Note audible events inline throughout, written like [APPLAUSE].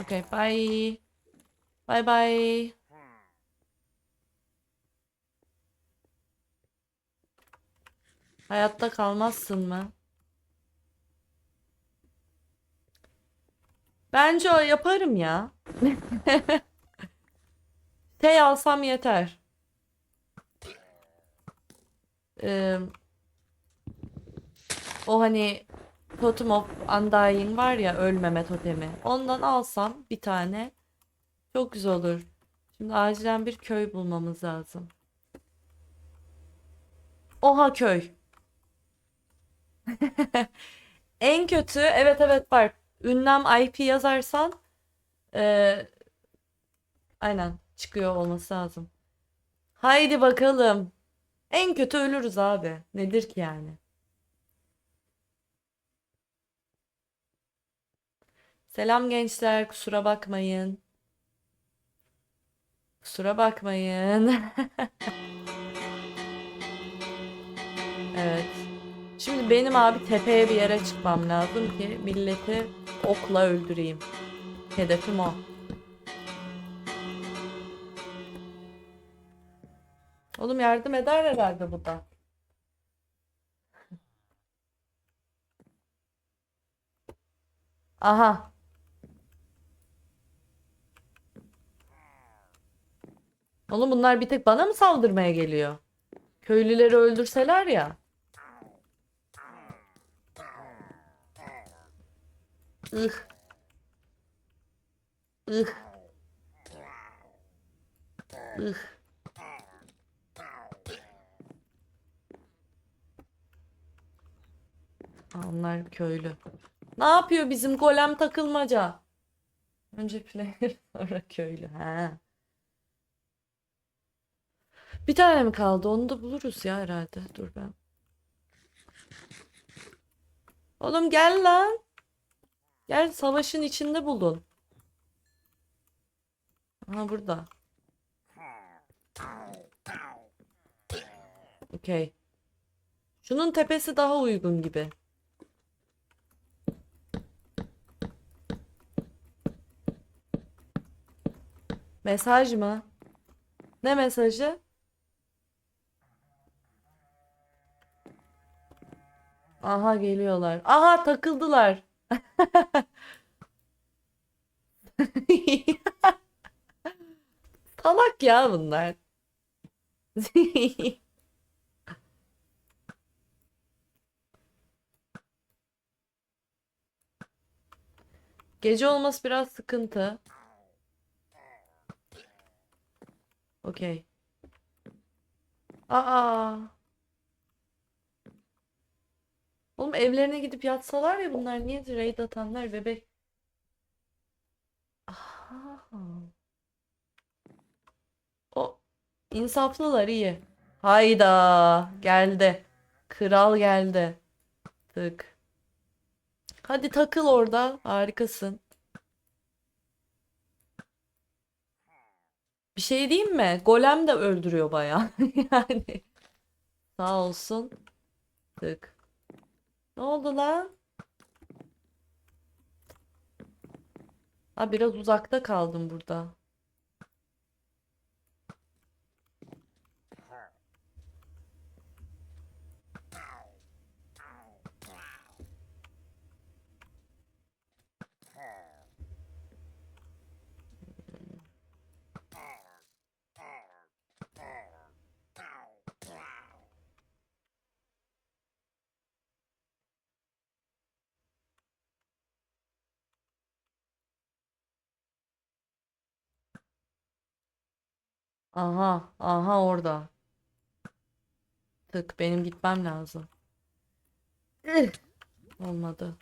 Okay, bye. Bye bye. Hayatta kalmazsın mı? Bence o yaparım ya. [LAUGHS] Şey alsam yeter. Ee, o hani Totem of Undying var ya ölmeme totemi. Ondan alsam bir tane çok güzel olur. Şimdi acilen bir köy bulmamız lazım. Oha köy. [LAUGHS] En kötü evet evet var. Ünlem IP yazarsan eee, aynen çıkıyor olması lazım. Haydi bakalım. En kötü ölürüz abi. Nedir ki yani? Selam gençler, kusura bakmayın. Kusura bakmayın. [LAUGHS] Evet. Şimdi benim abi tepeye bir yere çıkmam lazım ki milleti okla öldüreyim. Hedefim o. Oğlum yardım eder herhalde bu da. Aha. Oğlum bunlar bir tek bana mı saldırmaya geliyor? Köylüleri öldürseler ya. Ih. Ih. Ih. Onlar köylü. Ne yapıyor bizim golem takılmaca? Önce player [LAUGHS] sonra köylü. Ha. Bir tane mi kaldı? Onu da buluruz ya herhalde. Dur ben. Oğlum gel lan. Gel savaşın içinde bulun. Aha burada. Okey. Şunun tepesi daha uygun gibi. Mesaj mı? Ne mesajı? Aha geliyorlar. Aha takıldılar. [LAUGHS] Salak ya bunlar. [LAUGHS] Gece olması biraz sıkıntı. Okey. Aa. Oğlum evlerine gidip yatsalar ya bunlar niye raid atanlar bebek? Aha. O insaflılar iyi. Hayda geldi. Kral geldi. Tık. Hadi takıl orada. Harikasın. Bir şey diyeyim mi? Golem de öldürüyor bayağı. [LAUGHS] Yani. Sağ olsun. Tık. Ne oldu lan? Ha biraz uzakta kaldım burada. Aha, aha orada. Tık benim gitmem lazım. Ih, Olmadı.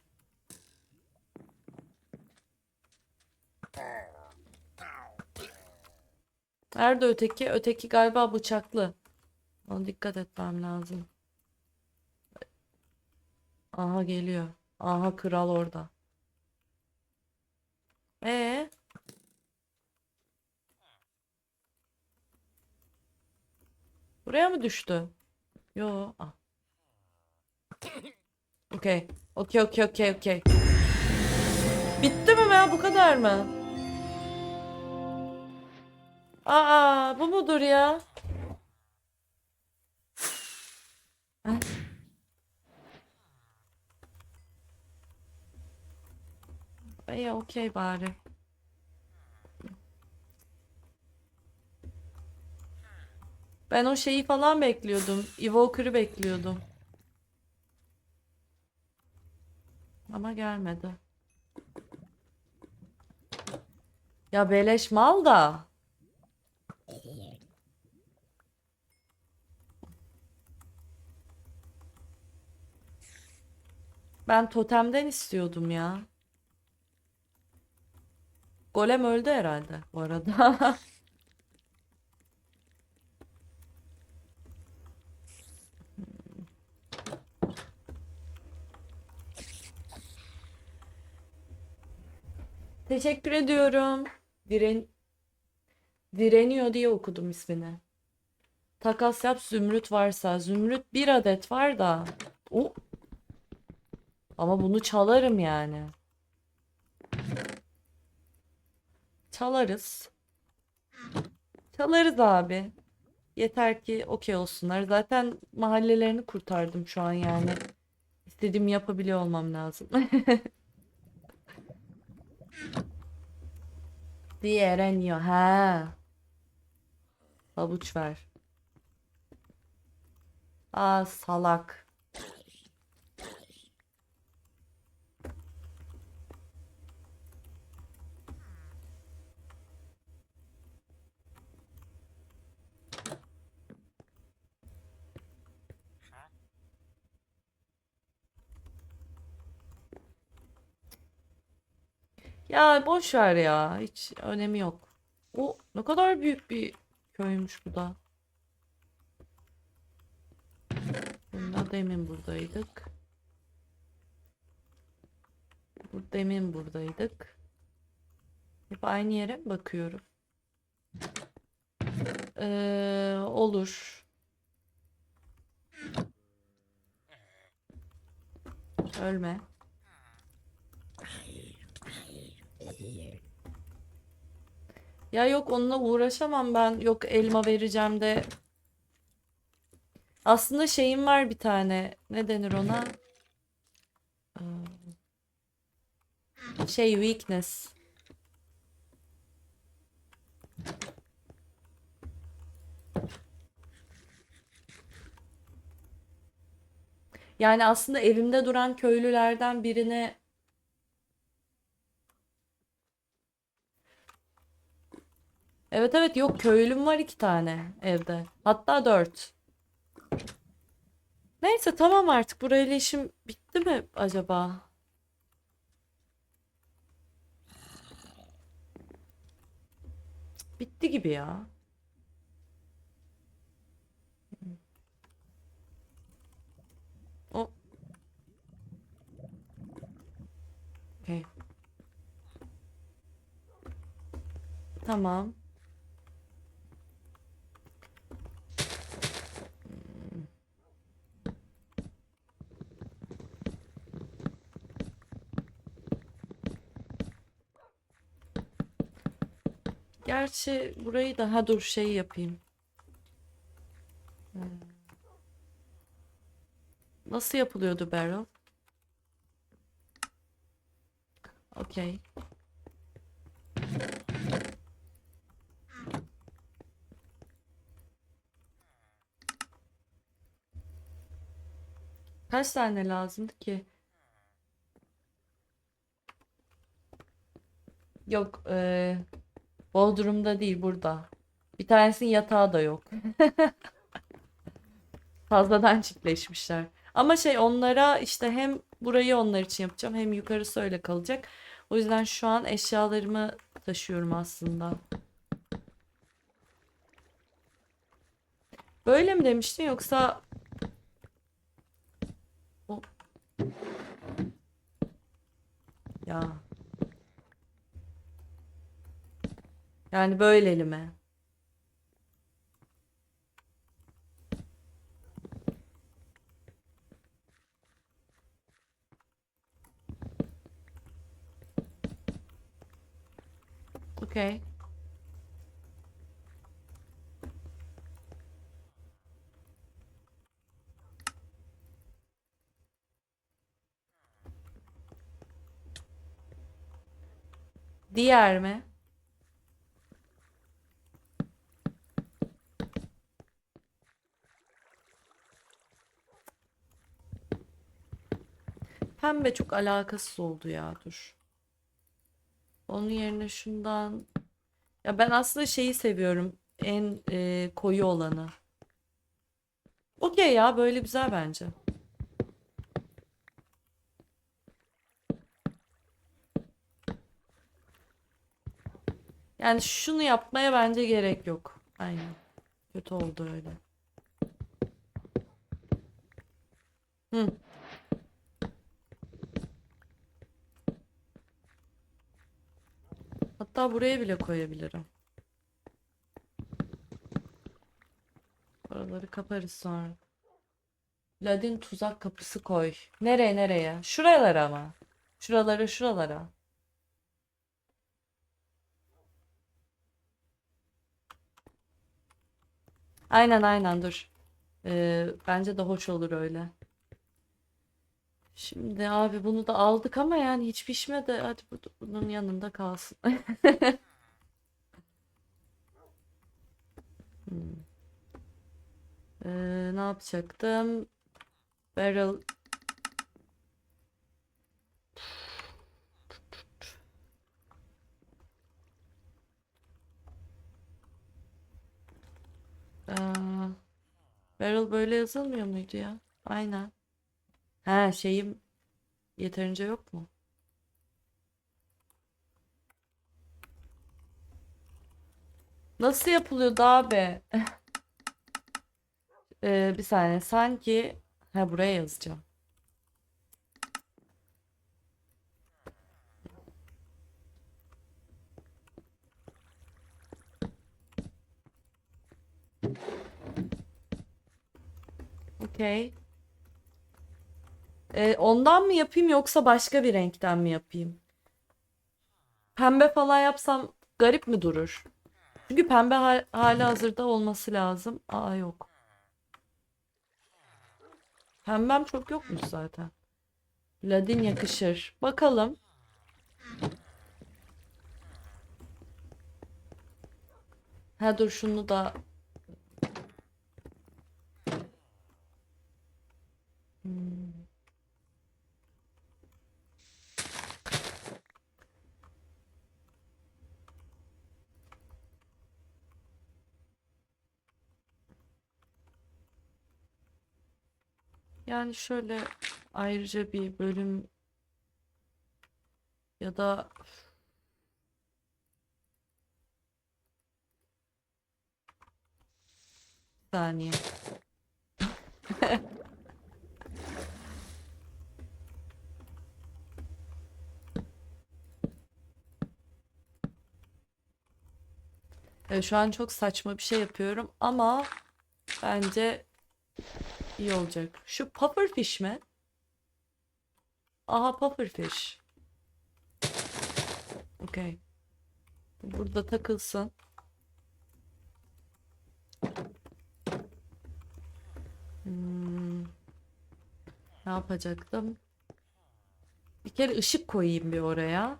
Nerede öteki? Öteki galiba bıçaklı. Ona dikkat etmem lazım. Aha geliyor. Aha kral orada. Ee? Buraya mı düştü? Yo. Ah. Okey. Okey okey okey okey. Bitti mi ya bu kadar mı? Aa bu mudur ya? Ha? İyi okey bari. Ben o şeyi falan bekliyordum. Evoker'ı bekliyordum. Ama gelmedi. Ya beleş mal da. Ben totemden istiyordum ya. Golem öldü herhalde bu arada. [LAUGHS] Teşekkür ediyorum. Diren direniyor diye okudum ismini. Takas yap zümrüt varsa. Zümrüt bir adet var da. O. Ama bunu çalarım yani. Çalarız. Çalarız abi. Yeter ki okey olsunlar. Zaten mahallelerini kurtardım şu an yani. İstediğimi yapabiliyor olmam lazım. [LAUGHS] Direniyor. Ha. Havuç ver. Aa salak. Ya boş ver ya. Hiç önemi yok. O ne kadar büyük bir köymüş bu da. Bunda demin buradaydık. Bu demin buradaydık. Hep aynı yere mi bakıyorum? Ee, olur. Ölme. Ya yok onunla uğraşamam ben. Yok elma vereceğim de. Aslında şeyim var bir tane. Ne denir ona? Ee, Şey weakness. Yani aslında evimde duran köylülerden birine Evet evet yok köylüm var iki tane evde. Hatta dört. Neyse tamam artık burayla işim bitti mi acaba? Bitti gibi ya. O. Okey. Tamam. Gerçi burayı da ha dur şey yapayım. Hmm. Nasıl yapılıyordu barrel? Okey. Kaç tane lazımdı ki? Yok, eee Bodrum'da değil burada. Bir tanesinin yatağı da yok. [LAUGHS] Fazladan çiftleşmişler. Ama şey onlara işte hem burayı onlar için yapacağım hem yukarısı öyle kalacak. O yüzden şu an eşyalarımı taşıyorum aslında. Böyle mi demiştin yoksa o ya Yani böyle elime. Okay. Diğer mi? Pembe çok alakasız oldu ya dur. Onun yerine şundan ya ben aslında şeyi seviyorum. En e, koyu olanı. Okey ya böyle güzel bence. Yani şunu yapmaya bence gerek yok. Aynen. Kötü oldu öyle. Hatta buraya bile koyabilirim. Oraları kaparız sonra. Ladin tuzak kapısı koy. Nereye nereye? Şuralara ama. Şuralara şuralara. Aynen aynen dur. Ee, bence de hoş olur öyle. Şimdi abi bunu da aldık ama yani hiç pişmedi. Hadi bu, bunun yanında kalsın. [LAUGHS] Hmm. Ee, ne yapacaktım? Barrel Ee, barrel böyle yazılmıyor muydu ya? Aynen. He şeyim yeterince yok mu? Nasıl yapılıyordu abi? [LAUGHS] Ee, bir saniye sanki ha buraya yazacağım. Okey. Ee, ondan mı yapayım yoksa başka bir renkten mi yapayım? Pembe falan yapsam garip mi durur? Çünkü pembe hal hali hazırda olması lazım. Aa yok. Pembem çok yokmuş zaten. Ladin yakışır. Bakalım. Ha dur şunu da Hmm. Yani şöyle ayrıca bir bölüm ya da Bir saniye. [LAUGHS] Şu an çok saçma bir şey yapıyorum ama bence iyi olacak. Şu pufferfish mi? Aha pufferfish. Okey. Burada takılsın. Hmm. Ne yapacaktım? Bir kere ışık koyayım bir oraya.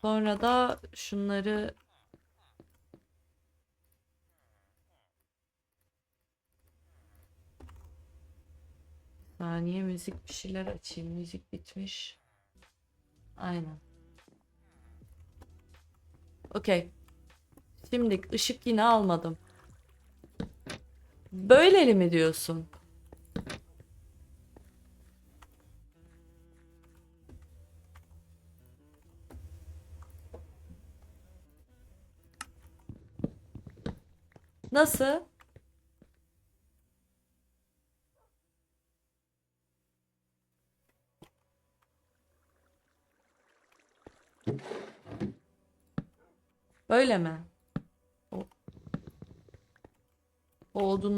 Sonra da şunları saniye müzik bir şeyler açayım. Müzik bitmiş. Aynen. Okey. Şimdi ışık yine almadım. Böyleli mi diyorsun? Nasıl? Böyle mi? O, o odun